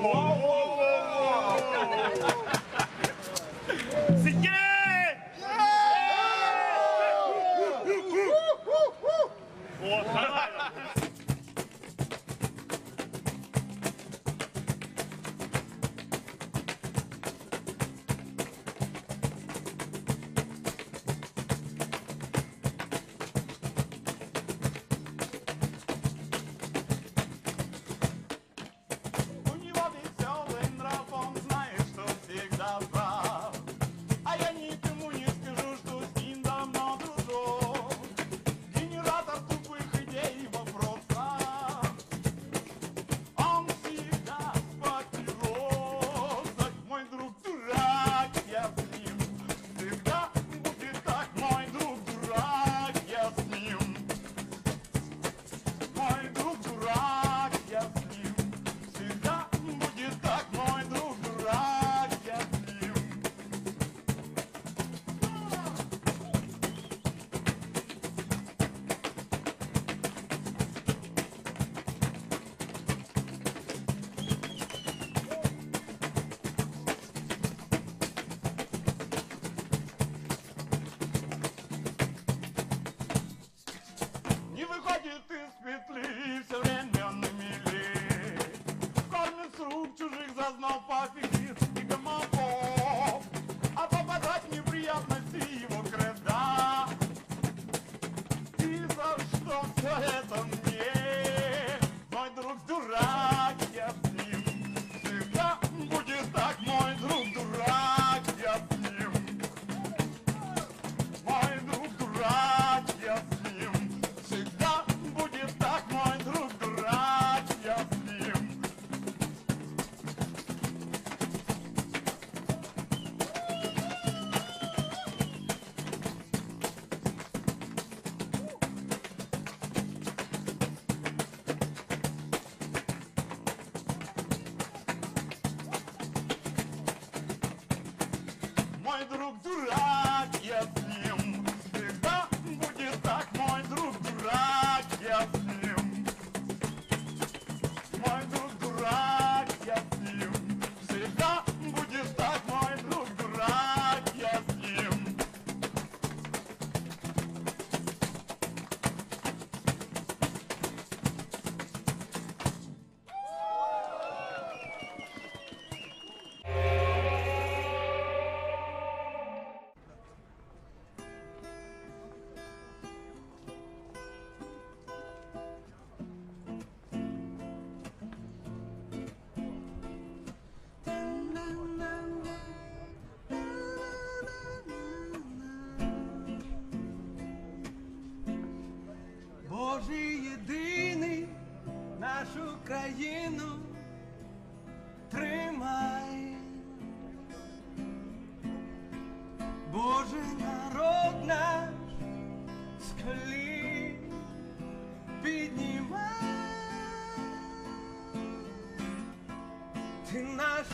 more.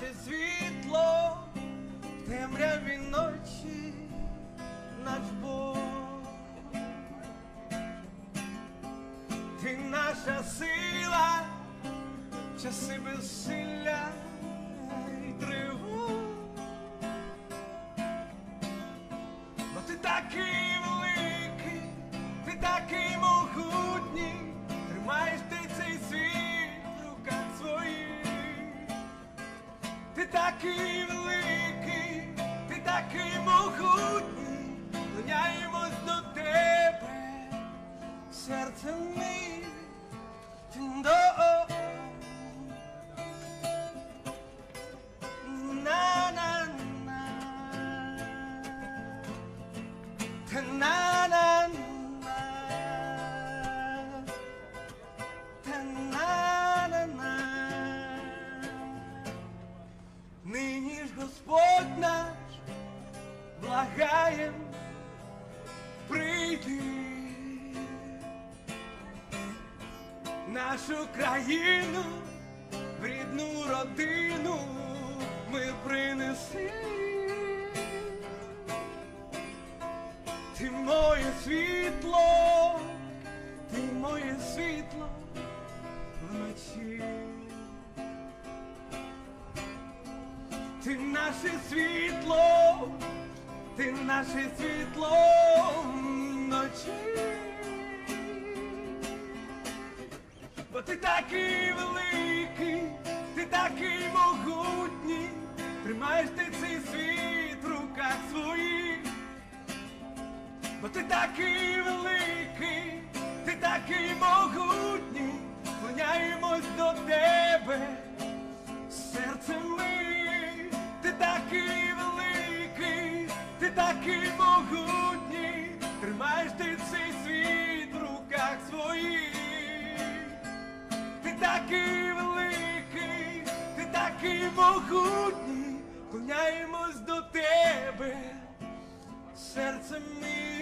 наче світло, в темряві ночі наш Бог. Ти наша сила, часи без сил. світло, ти моє світло вночі, ти наше світло, ти наше світло вночі, бо ти такий великий, ти такий могутній, тримаєш ти це. Бо ти такий великий, ти такий могутній, склоняємось до тебе, серцем ми, ти такий великий, ти такий могутній, тримаєш ти цей світ в руках своїх. Ти такий великий, ти такий могутній, клоняємось до тебе, серцем ми.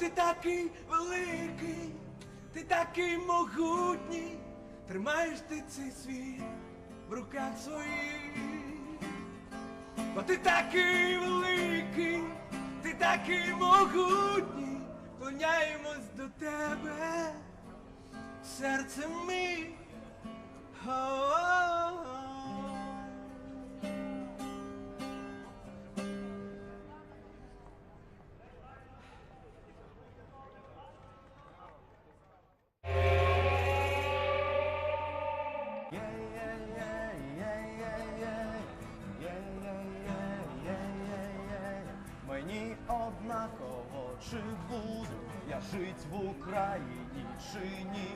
Ти такий великий, ти такий могутній, тримаєш ти цей світ в руках своїх. Бо ти такий великий, ти такий могутній, клоняємось до тебе, серцем ми. О-о-о. Мені однаково, чи буду я жить в Україні, чи ні,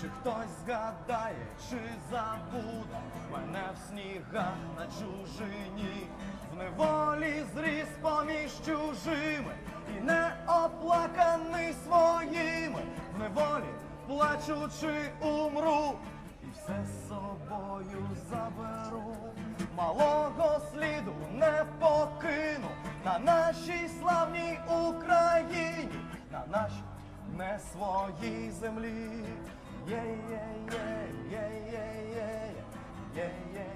чи хтось згадає, чи забуде мене в снігах на чужині, в неволі зріс поміж чужими, і не оплаканий своїми, в неволі плачучи умру, і все з собою заберу. Малого сліду не покину на нашій славній Україні, на нашій не своїй землі. Є-є-є-є-є-є, є-є-є-є-є-є,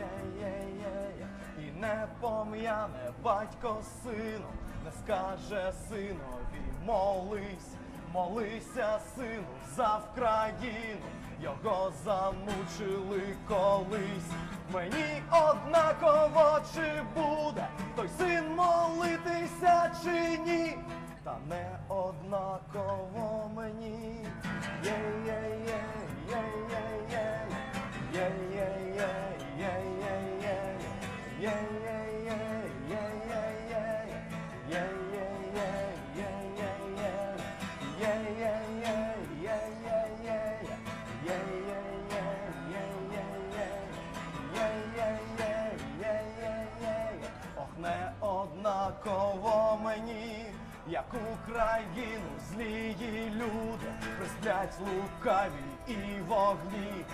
є-є-є-є-є-є-є-є-є-є. І не пом'яне батько сину, не скаже синові, молись, молися, сину, за Вкраїну, його замучили колись. Мені однаково чи буде той син молитися чи ні, та не однаково мені. Є-є-є, як Україну злії люди, присплять лукаві і вогні,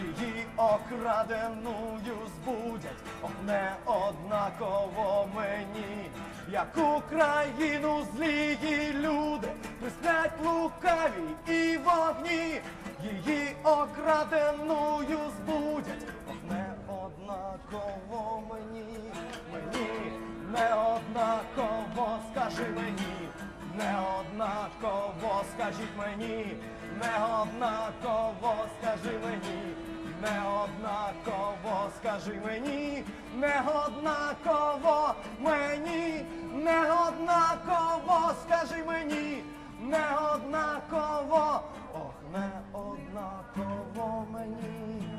її окраденою збудять, ох, не однаково мені, як Україну злії люди, присплять лукаві і вогні, її окраденою збудять, ох, не однаково мені, мені не однаково, скажи мені, однаково, скажіть мені, не однаково, скажи мені, не однаково, скажи мені, не однаково мені, не однаково, скажи мені, не однаково, ох, не однаково мені.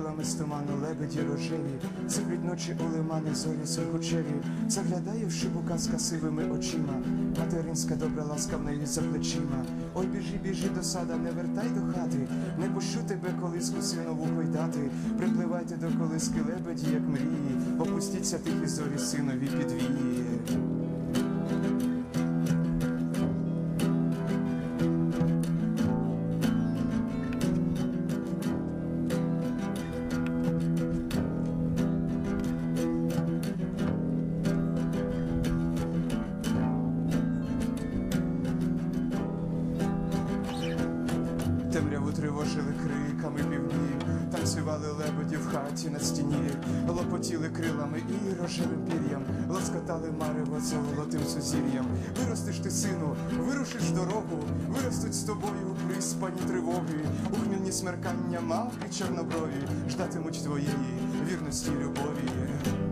Віками з туману лебеді рожеві, Сиплють ночі у лимани зорі сургучеві, Заглядає в шибу казка сивими очима, Материнська добра ласка в неї за плечима. Ой, біжи, біжи до сада, не вертай до хати, не пущу тебе колиску синову гойдати. Припливайте до колиски лебеді, як мрії, Опустіться тихі зорі синові під Темряву тривожили криками півні, танцювали лебеді в хаті на стіні, лопотіли крилами і рожевим пір'ям, лоскотали марево золотим сузір'ям. Виростеш ти, сину, вирушиш дорогу, виростуть з тобою приспані тривоги, у хмільні смеркання мавки чорноброві, ждатимуть твоєї вірності любові.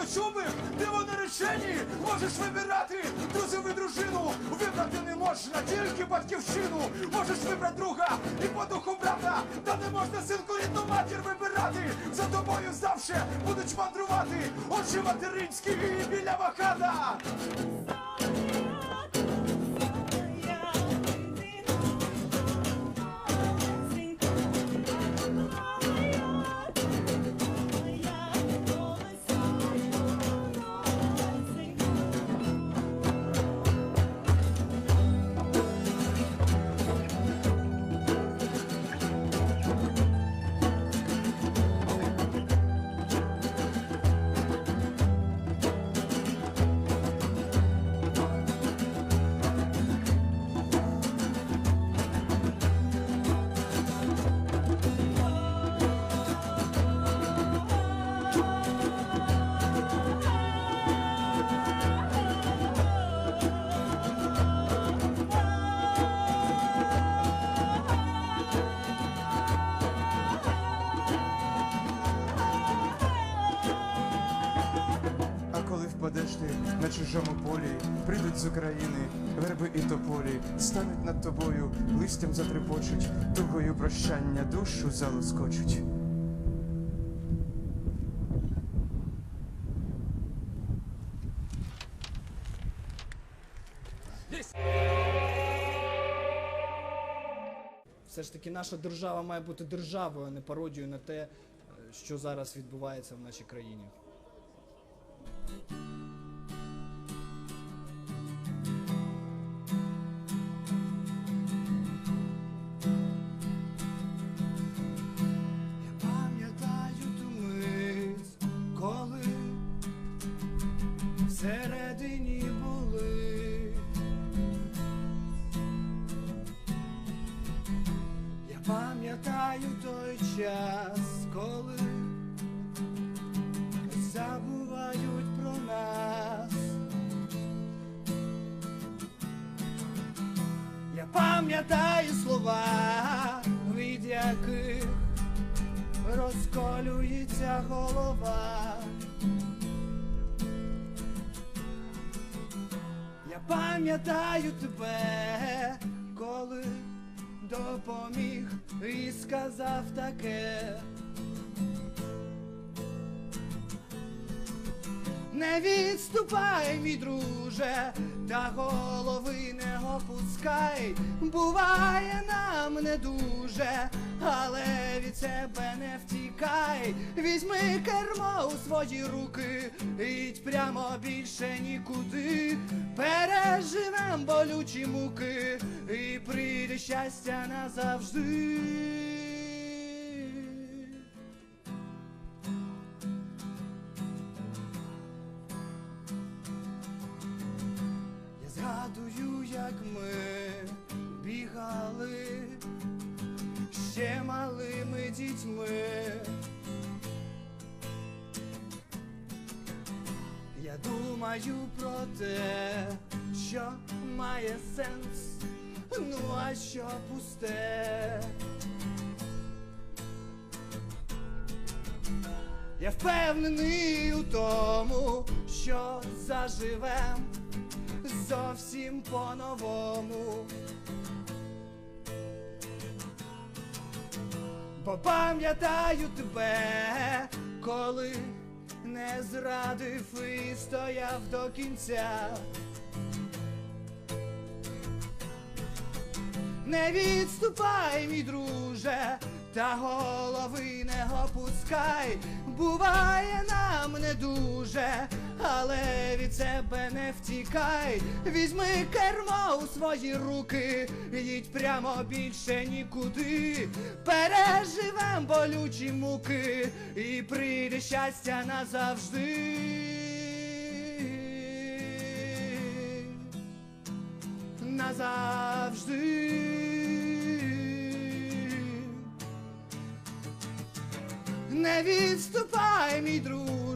Чорночубих, де вони речені. Можеш вибирати друзів і дружину. Вибрати не можна, тільки батьківщину. Можеш вибрати друга і по духу брата. Та не можна синку рідну матір вибирати. За тобою завше будуть мандрувати. Очі материнські і білява хата. Чужому прийдуть з України верби і тополі, стануть над тобою, листям затрепочуть, тугою прощання душу залоскочуть. Все ж таки наша держава має бути державою, а не пародією на те, що зараз відбувається в нашій країні. Пам'ятаю той час, коли забувають про нас. Я пам'ятаю слова, від яких розколюється голова. Я пам'ятаю тебе, допоміг і сказав таке. Не відступай, мій друже, та голови не опускай. Буває нам не дуже, але від себе не втікай. Візьми кермо у свої руки, ідь прямо більше нікуди. Переживем болючі муки, і прийде щастя назавжди. Я думаю про те, що має сенс, ну а що пусте. Я впевнений у тому, що заживем зовсім по-новому. Бо пам'ятаю тебе, коли не зрадив і стояв до кінця. Не відступай, мій друже, та голови не опускай. Буває нам не дуже, але від себе не втікай. Візьми кермо у свої руки, їдь прямо більше нікуди. Переживем болючі муки, і прийде щастя назавжди. назавжди. Не відступай, мій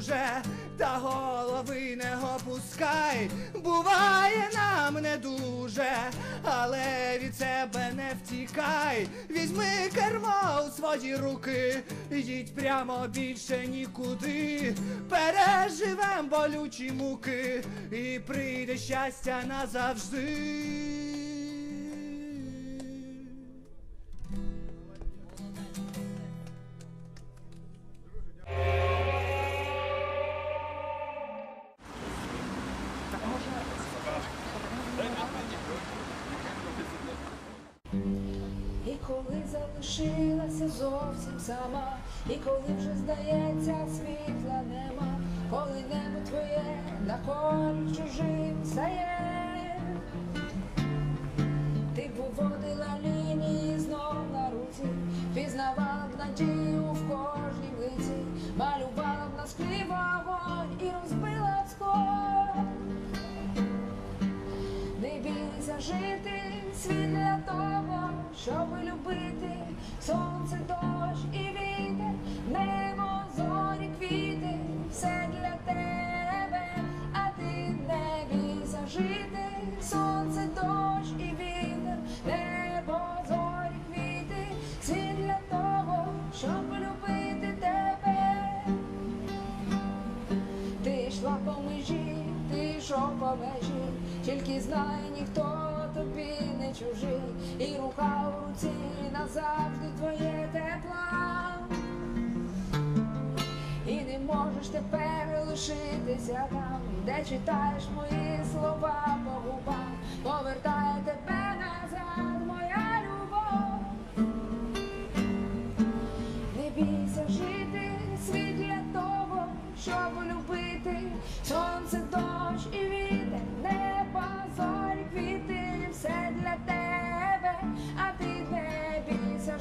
друже, та голови не опускай. Буває нам не дуже, але від себе не втікай. Візьми кермо у свої руки, їдь прямо більше нікуди. Переживем болючі муки, і прийде щастя назавжди. Сама, і коли вже здається світла чужий, і рука у руці назавжди твоє тепла. І не можеш тепер лишитися там, де читаєш мої слова по губам, повертає тебе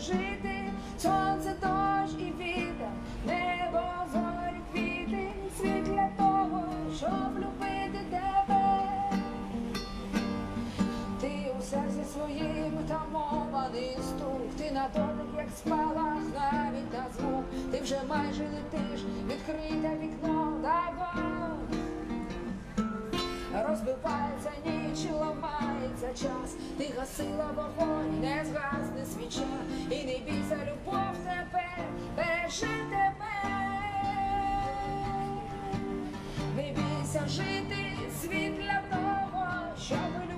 жити, сонце, дощ і вітер, небо, зорі, квіти, світ для того, щоб любити тебе. Ти у серці своїм тамований стук, ти на дотик, як спалах, навіть на звук, ти вже майже летиш, відкрите вікно давай. Розбивається ніч, за час, ти гасила вогонь, не згасне свіча, і не бійся, любов тепер бережи тебе, не бійся жити світ для того, щоб